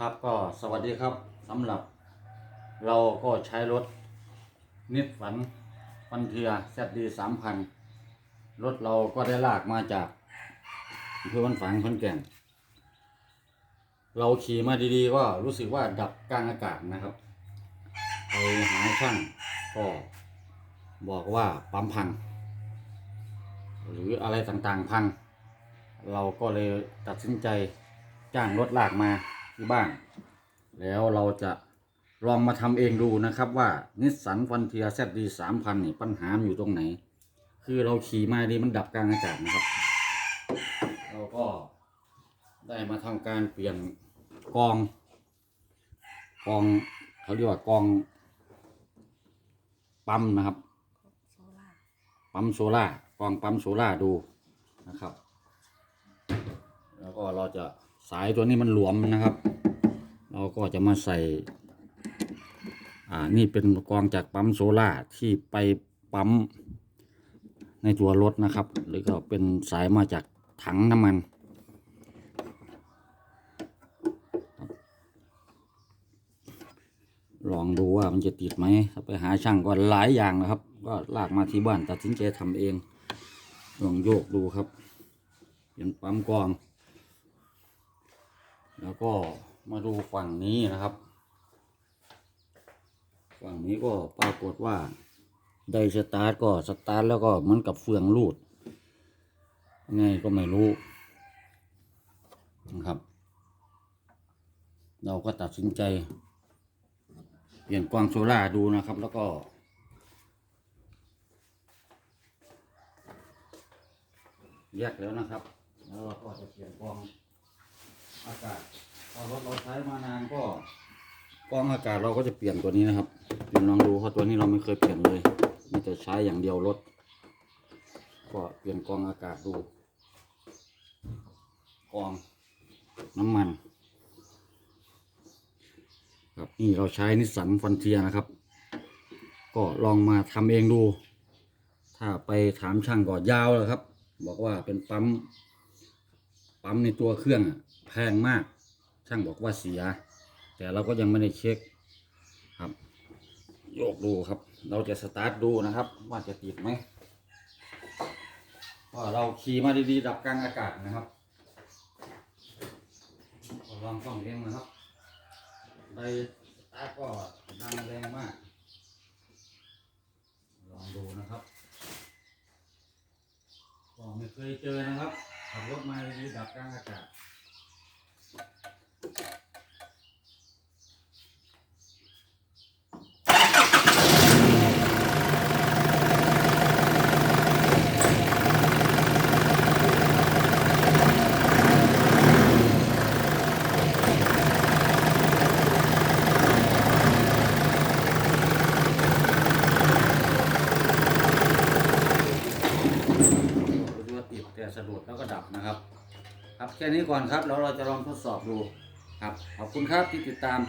ครับก็สวัสดีครับสำหรับ เราก็ใช้รถ นิสสันฟันเทียแซดดีสามพันรถเราก็ได้ลากมาจากอำเพื่อวันฝางขอนแก่น เราขี่มาดีๆ ก็รู้สึกว่าดับกลางอากาศนะครับไปหาช่างก็บอกว่าปั๊มพัง หรืออะไรต่างๆพัง เราก็เลยตัดสินใจจ้างรถลากมา ที่บ้าน แล้วเราจะลองมาทำเองดูนะครับว่านิสสันฟันเทียแซดีสามพันนี่ปัญหาอยู่ตรงไหน คือเราขี่มาดีมันดับกลางอากาศนะครับ เราก็ได้มาทำการเปลี่ยนกอง กองเขาเรียกว่ากองปั๊มนะครับ ปั๊มโซล่ากองปั๊มโซล่าดูนะครับ แล้วก็เราจะ สายตัวนี้มันหลวมนะครับ เราก็จะมาใส่ อ่า นี่เป็นกองจากปั๊มโซล่าที่ไปปั๊มในตัวรถนะครับ หรือก็เป็นสายมาจากถังน้ำมันลองดูว่ามันจะติดไหมถ้าไปหาช่างก็หลายอย่างนะครับ ก็ลากมาที่บ้านตัดสินใจทำเองลองโยกดูครับเป็นปั๊มกอง แล้วก็มาดูฝั่งนี้นะครับ ฝั่งนี้ก็ปรากฏว่าได้สตาร์ทก็สตาร์ทแล้วก็เหมือนกับเฟืองรูดไงก็ไม่รู้นะครับ เราก็ตัดสินใจ เปลี่ยนกวางโซล่าดูนะครับ แล้วก็แยกแล้วนะครับ แล้วเราก็จะเปลี่ยนกวาง อากาศพอรถเราใช้มานานก็กวางอากาศเราก็จะเปลี่ยนตัวนี้นะครับเปลี่ยนลองดูเพราะตัวนี้เราไม่เคยเปลี่ยนเลยมีแต่ใช้อย่างเดียวรถก็เปลี่ยนกรองอากาศดูกรองน้ำมันครับนี่เราใช้นิสสันฟันเทียนะครับ ก็ลองมาทำเองดู ถ้าไปถามช่างก็ยาวเลยครับ บอกว่าเป็นปั๊ม ปั๊มในตัวเครื่องแพงมาก ช่างบอกว่าเสีย แต่เราก็ยังไม่ได้เช็คครับ โยกดูครับ เราจะสตาร์ทดูนะครับ ว่าจะติดไหมว่าเราขี่มาดีๆดับกลางอากาศนะครับลองต้องเลี้ยงนะครับไดสตาร์ทก็ดังแรงมาก ลองดูนะครับก็ไม่เคยเจอนะครับ ขับรถมาดีๆดับกลางอากาศ ดูว่าติดแต่ สะดุดแล้วก็ดับนะครับ ครับแค่นี้ก่อนครับแล้วเราจะลองทดสอบดูครับขอบคุณครับที่ติดตาม